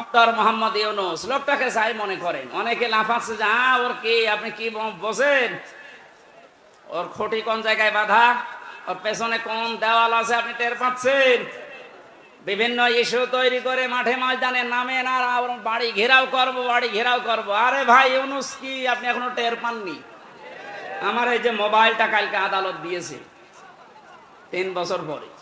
Doctor Mohammad Yunus, লোকটাকে মনে করেন। অনেকে লাফাচ্ছে যে ওর আপনি কি ব- বোঝেন ওর খুঁটি কোন জায়গায় বাঁধা? ওর পেছনে কোন দেওয়াল আছে আপনি টের পাচ্ছেন? বিভিন্ন ইস্যু তৈরি করে মাঠে ময়দানে নামে আর বাড়ি ঘেরাও করব, বাড়ি ঘেরাও করব। আরে ভাই, ইউনুস কি? আপনি এখনও টের পাননি? আমার এই যে মোবাইলটা কালকে আদালত দিয়েছে, তিন বছর পরে।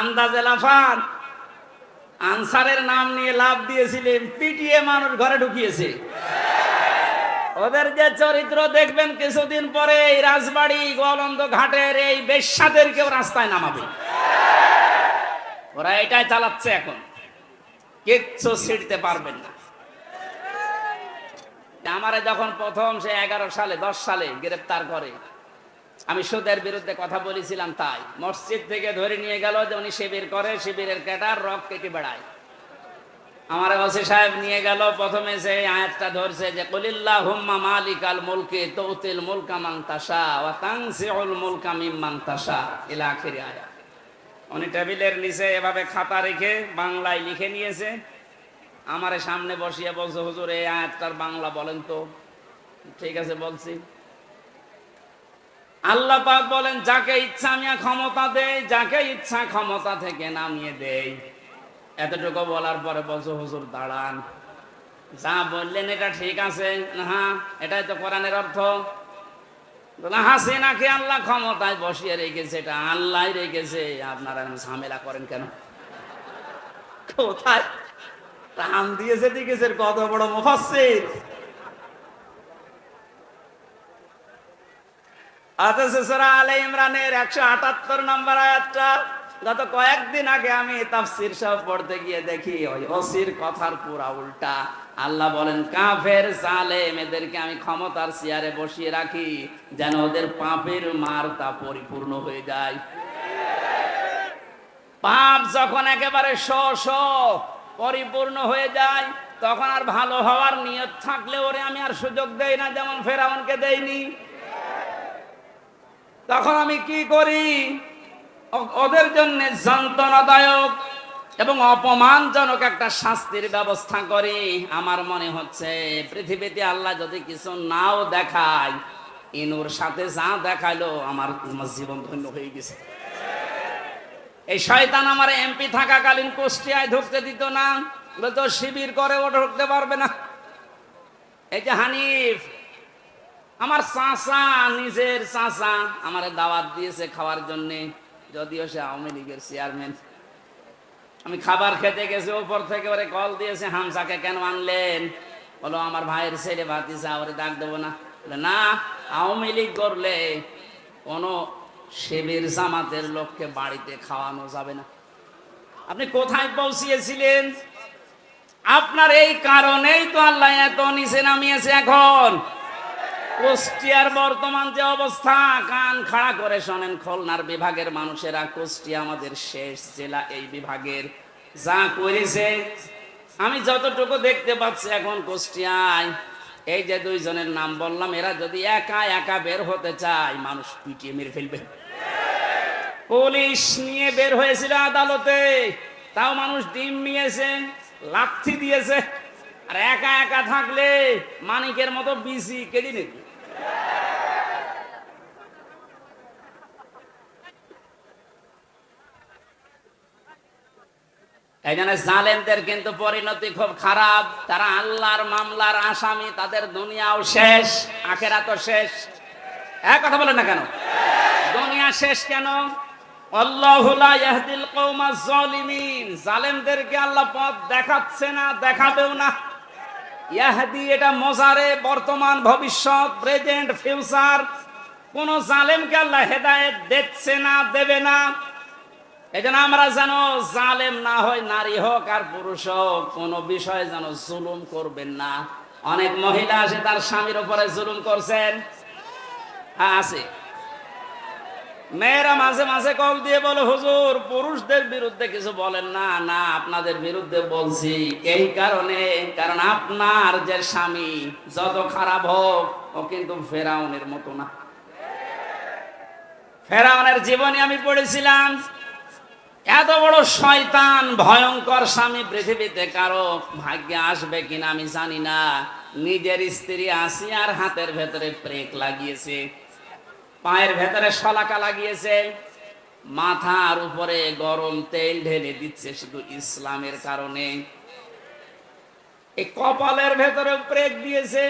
আন্দাজে লাফান। আনসারের নাম নিয়ে লাভ দিয়েছিলেন, পিটিয়ে মানুষ ঘরে ঢুকিয়েছে। ওদের যে চরিত্র দেখবেন, কিছুদিন পরে এই রাজবাড়ি গোয়ালন্দ ঘাটের এই বেশ্যাদেরকেও রাস্তায় নামাবে। ওরা এটাই চালাচ্ছে এখন। কিচ্ছু ছিড়তে পারবেন না। আমারে যখন প্রথম সে এগারো সালে, দশ সালে গ্রেপ্তার করে আমি সুদের বিরুদ্ধে কথা বলেছিলাম তাই। মসজিদ থেকে ধরে নিয়ে গেল যে উনি শিবির করে, শিবিরের ক্যাটার রক কেটে বেড়ায়। আমার ওসি সাহেব নিয়ে গেল, প্রথমে যে আয়াতটা ধরছে যে কলিল্লা হুম্মা মালিকাল মুলকে তৌতিল মুলকা তাশা ওয়া তানসিউল মুলকা মিম্মান তাশা ইলা আখিরি আয়াত। উনি টেবিলের নিচে এভাবে খাতা রেখে বাংলায় লিখে নিয়েছে। আমারে সামনে বসিয়ে বলছে, হুজুর, এই আয়াতটার বাংলা বলেন তো। ঠিক আছে, বলছি। আল্লাহ পাক বলেন, যাকে ইচ্ছা আমি ক্ষমতা দেই, যাকে ইচ্ছা ক্ষমতা থেকে নামিয়ে দেই। এতটুকু বলার পরে বলছো, হুজুর, দাঁড়ান। যা বললেন এটা ঠিক আছে। হ্যাঁ এটাই তো কোরআনের অর্থ। হাসিনাকে আল্লাহ ক্ষমতায় বসিয়ে রেখেছে, এটা আল্লাহ রেখেছে। আপনারা ঝামেলা করেন কেন? কোথায়? টান দিয়েছে দিকেছে কত বড় মুফাসসির। আলে ইমরানের একশো আটাত্তর কয়েকদিন আগে আমি পড়তে গিয়ে দেখি, ওই কথার পুরা উল্টা। বলেন আমি ক্ষমতার চেয়ারে বসিয়ে রাখি যেন ওদের পাপের মার তা পরিপূর্ণ হয়ে যায়। পাপ যখন একেবারে শ পরিপূর্ণ হয়ে যায়, তখন আর ভালো হওয়ার নিয়ত থাকলে ওরে আমি আর সুযোগ দেই না, যেমন ফেরাউনকে দেইনি। তখন আমি কি করি? ওদের জন্য যন্ত্রণাদায়ক এবং অপমানজনক একটা শাস্তির ব্যবস্থা করি। আমার মনে হচ্ছে পৃথিবীতে আল্লাহ যদি কিছু নাও দেখায়, ইনুর সাথে যা আমার আমার জীবন ধন্য হয়ে গেছে। এই শয়তান আমার এমপি থাকাকালীন কুষ্টিয়ায় ঢুকতে দিত না। বলতো, শিবির করে ও ঢুকতে পারবে না। এই যে হানিফ আমার চাচা নিজের চাচা আমার দাওয়াত দিয়েছে খাওয়ার জন্যে। যদিও সে আওয়ামী লীগের চেয়ারম্যান আমি খাবার খেতে গেছি ওপর থেকে ওরে কল দিয়েছে হামসাকে কেন আনলেন? বলো আমার ভাইয়ের ছেলে ভাতিসা ওরে ডাক দেবো না। বলে, না আওয়ামী লীগ করলে কোনো শিবির জামাতের লোককে বাড়িতে খাওয়ানো যাবে না। আপনি কোথায় পৌঁছিয়েছিলেন? আপনার এই কারণেই তো আল্লাহ এত নিচে নামিয়েছে এখন। কুষ্টিয়ার বর্তমান যে অবস্থা, কান খাড়া করে শোনেন খুলনার বিভাগের মানুষেরা, কুষ্টিয়া আমাদের শেষ জেলা এই বিভাগের। যা করেছে, আমি যতটুকু দেখতে পাচ্ছি এখন কুষ্টিয়ায়, এই যে দুইজনের নাম বললাম, এরা যদি একা একা বের হতে চায়, মানুষ পিটিয়ে মেরে ফেলবে। পুলিশ নিয়ে বের হয়েছিল আদালতে, তাও মানুষ ডিম নিয়েছে, লাথি দিয়েছে। আর একা একা থাকলে মানিকের মতো বিসি কেড়ে নেবে? এই জালেমদের কিন্তু পরিণতি খুব খারাপ। তারা আল্লাহর মামলার আসামি, তাদের দুনিয়াও শেষ আখেরা তো শেষ। এক কথা বলেন না কেন? দুনিয়া শেষ কেন? জালেমদেরকে আল্লাহ পথ দেখাচ্ছে না, দেখাবেও না। ইয়াহদি, এটা মজারে বর্তমান ভবিষ্যৎ প্রেজেন্ট ফিউচার কোন জালেমকে আল্লাহ হেদায়েত দিচ্ছে না, দেবে না। এই জন্য আমরা যেন জালেম না হয় নারী হোক আর পুরুষ হোক, কোনো বিষয়ে যেন জুলুম করবেন না। অনেক মহিলা আছে তার স্বামীর উপরে জুলুম করছেন। হ্যাঁ আছে। মেয়েরা মাঝে মাঝে কল দিয়ে বলে, হুজুর, পুরুষদের বিরুদ্ধে কিছু বলেন না। না, আপনাদের বিরুদ্ধে বলছি। এই কারণে, কারণ আপনার যে স্বামী যত খারাপ হোক, ও কিন্তু ফেরাউনের মতো না। ফেরাউনের জীবনে আমি পড়েছিলাম। এত বড় শয়তান, ভয়ঙ্কর স্বামী পৃথিবীতে কারও ভাগ্যে আসবে কিনা আমি জানি না। নিজের স্ত্রী আসিয়ার হাতের ভেতরে প্রেক লাগিয়েছে। পায়ের ভেতরে শলাকা লাগিয়েছে। মাথার উপরে গরম তেল ঢেলে দিচ্ছে শুধু ইসলামের কারণে। এই কপালের ভেতরে ব্রেক দিয়েছে।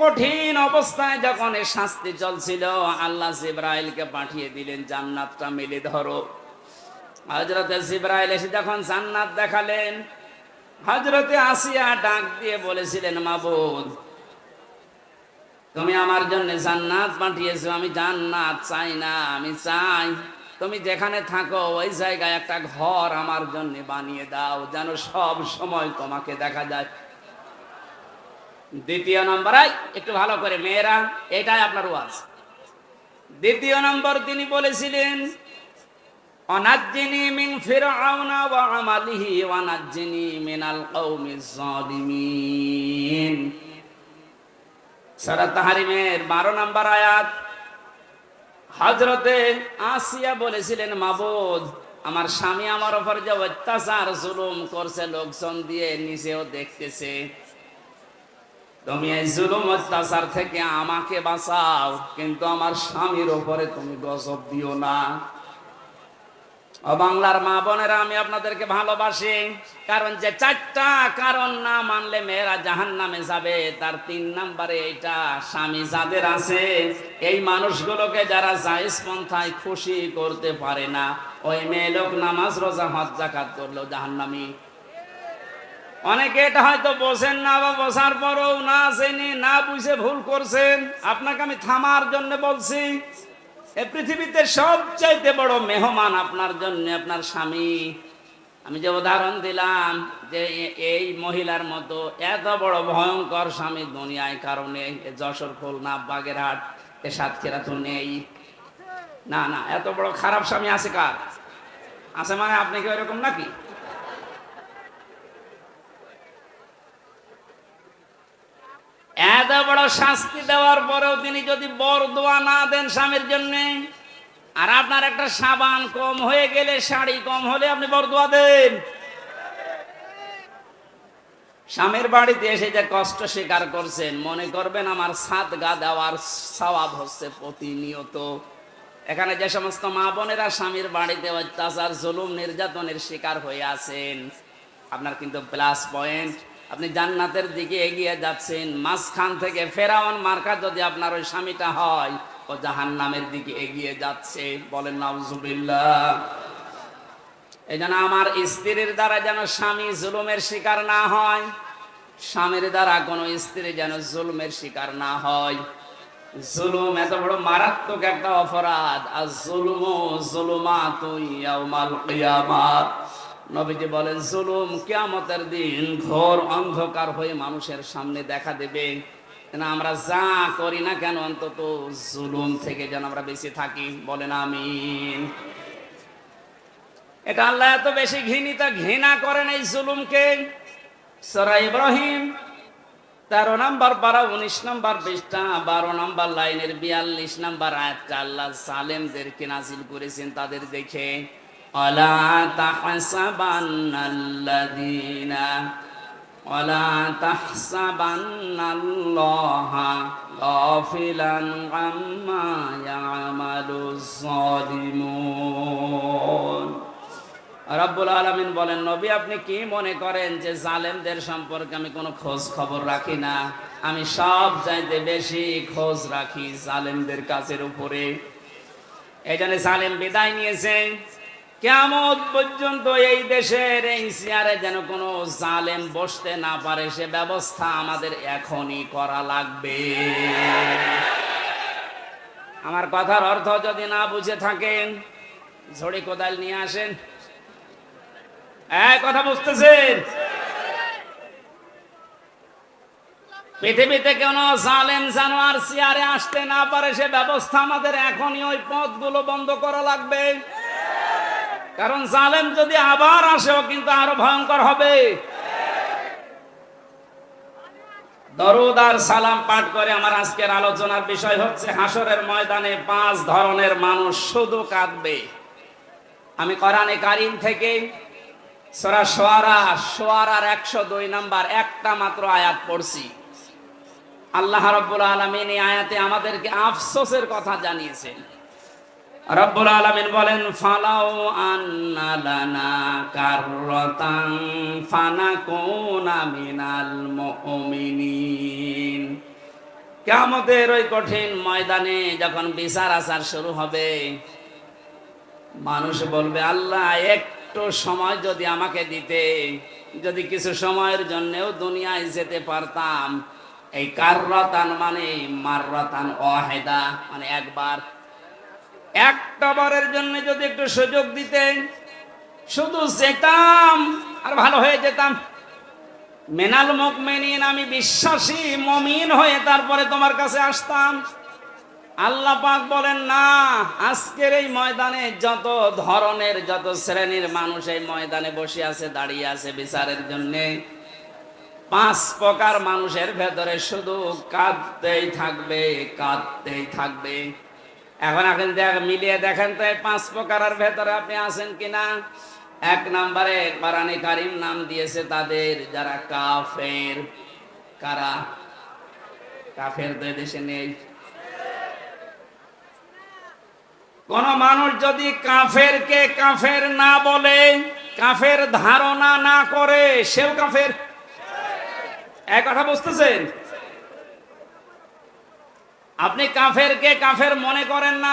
কঠিন অবস্থায় যখন এ শাস্তি চলছিল, আল্লাহ জিব্রাইলকে পাঠিয়ে দিলেন, জান্নাতটা মেলে ধরো। হজরতে জিব্রাইল এসে যখন জান্নাত দেখালেন হজরতে আসিয়া ডাক দিয়ে বলেছিলেন, মাবুদ তুমি আমার জন্য জান্নাত পাঠিয়েছো, আমি জান্নাত চাই না, আমি চাই। তুমি যেখানে থাকো, ওই জায়গায় একটা ঘর আমার জন্য বানিয়ে দাও, যেন সব সময় তোমাকে দেখা যায়। দ্বিতীয় নম্বর একটু ভালো করে, মেয়েরা, এটাই আপনার ওয়াজ। দ্বিতীয় নম্বর, তিনি বলেছিলেন, অনাজ্জিনি মিন ফিরআউনা ওয়া আমালিহি, ওয়া মিনাল কওমিজ জালিমিন। সারা তাহারিমের বারো নাম্বার আয়াত। হজরতে আসিয়া বলেছিলেন, মাবুদ, আমার স্বামী আমার ওপর যে অত্যাচার, জুলুম করছে, লোকজন দিয়ে নিজেও দেখতেছে। তুমি এই জুলুম অত্যাচার থেকে আমাকে বাঁচাও, কিন্তু আমার স্বামীর ওপরে তুমি গজব দিও না। ও বাংলার মা বোনেরা, আমি আপনাদেরকে ভালোবাসি, কারণ যে চারটা কারণ না মানলে মেয়েরা জাহান নামে যাবে, তার তিন নাম্বারে এটা স্বামী যাদের আছে, এই মানুষগুলোকে যারা জায়েজ পন্থায় খুশি করতে পারে না, ওই মেয়ে লোক নামাজ, রোজা, হজ জাকাত করল জাহান্নামি। অনেকে এটা হয়তো বোঝেন না বা বোঝার পরও না জেনে, না বুঝে ভুল করছেন। আপনাকে আমি থামার জন্য বলছি এ পৃথিবীতে সবচাইতে বড় মেহমান আপনার জন্য আপনার স্বামী। আমি যে উদাহরণ দিলাম যে এই মহিলার মতো এত বড় ভয়ঙ্কর স্বামী দুনিয়ায় কারণে যশোর, খুলনা, বাগেরহাট, এ সাতক্ষীরা তো নেই। না না, এত বড় খারাপ স্বামী আছে কার? আছে মানে আপনি কি ওইরকম নাকি? এত বড় শাস্তি দেওয়ার পরেও তিনি যদি বর দোয়া না দেন স্বামীর জন্য, আর আপনার একটা সাবান কম হয়ে গেলে, শাড়ি কম হলে আপনি বর দোয়া দেন। স্বামীর বাড়িতে এসে যে কষ্ট স্বীকার করছেন, মনে করবেন আমার সাত গা দেওয়ার স্বভাব হচ্ছে প্রতিনিয়ত। এখানে যে সমস্ত মা বোনেরা স্বামীর বাড়িতে অত্যাচার, জুলুম, নির্যাতনের শিকার হয়ে আছেন, আপনার কিন্তু প্লাস পয়েন্ট আপনি জান্নাতের দিকে এগিয়ে যাচ্ছেন, মাঝখান থেকে ফেরাওয়ান মার্কা যদি আপনার ওই স্বামীটা হয়, ও জাহান নামের দিকে এগিয়ে যাচ্ছে। বলেন, নাউজুবিল্লাহ। এই জন্য আমার স্ত্রীর দ্বারা যেন স্বামী জুলুমের শিকার না হয়, স্বামীর দ্বারা কোনো স্ত্রী যেন জুলুমের শিকার না হয়। জুলুম এত বড় মারাত্মক একটা অপরাধ। আর জুলুম জুলুমা তুই ইয়াউমাল কিয়ামাত। নবীজি বলেন, জুলুম কিয়ামতের দিন ঘোর অন্ধকার হয়ে মানুষের সামনে দেখা দেবে। না আমরা যা করি না কেন অন্তত জুলুম থেকে যেন আমরা বেঁচে থাকি। বলেন, আমিন। এটা আল্লাহ এত বেশি ঘৃণিত, ঘৃণা করেন এই জুলুমকে। সরা ইব্রাহিম, তেরো নাম্বার পারা, উনিশ নাম্বার পৃষ্ঠা, বারো নাম্বার লাইনের বিয়াল্লিশ নাম্বার আয়াতটা আল্লাহ সালেমদেরকে নাজিল করেছেন তাদের দেখে। অলা তাহসাবান্নাল্লাযীনা ولا تحسبن الله غافلا عما يعمل الظالمون রব্বুল আলমিন বলেন নবী আপনি কি মনে করেন যে জালেমদের সম্পর্কে আমি কোনো খোঁজ খবর রাখি না আমি সব চাইতে বেশি খোঁজ রাখি জালেমদের কাছের উপরে এই জন্য জালেম বিদায় নিয়েছে কেমন পর্যন্ত এই দেশের এই চেয়ারে যেন কোনো জালেম বসতে না পারে, সে ব্যবস্থা আমাদের এখনই করা লাগবে। আমার কথার অর্থ যদি না বুঝে থাকেন, ঝড়ি কোদাল নিয়ে আসেন। কথা বুঝতেছেন? পৃথিবীতে কেন জালেম জানোয়ার চেয়ারে আসতে না পারে, সে ব্যবস্থা আমাদের এখনই ওই পথগুলো বন্ধ করা লাগবে। কারণ জালেম যদি আবার আসেও কিন্তু আরও ভয়ঙ্কর হবে। দরুদ সালাম পাঠ করে আমার আজকের আলোচনার বিষয় হচ্ছে হাসরের ময়দানে পাঁচ ধরনের মানুষ শুধু কাঁদবে। আমি কোরআনে কারিম থেকে সরা সোয়ারা, সোয়ারার একশো দুই নাম্বার একটা মাত্র আয়াত পড়ছি। আল্লাহ রব্বুল আলমিন এই আয়াতে আমাদেরকে আফসোসের কথা জানিয়েছেন। রব্বুল আলমিন বলেন, ফালাও আন্না লানা কাররাতান ফানাকুনা মিনাল মুমিনিন। কিয়ামতের ওই কঠিন ময়দানে যখন বিচার আচার শুরু হবে, মানুষ বলবে, আল্লাহ, একটু সময় যদি আমাকে দিতে, যদি কিছু সময়ের জন্যও দুনিয়ায় যেতে পারতাম। এই কাররাতান মানে মাররাতান ওয়াহেদা মানে একবার একটা বারের জন্য যদি একটু সুযোগ দিতেন, শুধু যেতাম আর ভালো হয়ে যেতাম। মেনাল মুকমিনিন, আমি বিশ্বাসী মমিন হয়ে তারপরে তোমার কাছে আসতাম। আল্লাহ পাক বলেন, না, আজকের এই ময়দানে যত ধরনের, যত শ্রেণির মানুষ এই ময়দানে বসে আছে, দাঁড়িয়ে আছে বিচারের জন্যে, পাঁচ প্রকার মানুষের ভেতরে শুধু কাঁদতেই থাকবে কাঁদতেই থাকবে। এখন এখন দেখ মিলিয়ে দেখেন, তো এই পাঁচ প্রকারের ভেতরে আপনি আছেন কিনা? এক নম্বরে, কোরআনে কারিম নাম দিয়েছে তাদের যারা কাফের। কারা? কাফের তো দেশে নেই। কোন মানুষ যদি কাফেরকে কাফের না বলে, কাফের ধারণা না করে, সেও কাফের। এক কথা বুঝতেছেন? আপনি কাফেরকে কাফের মনে করেন না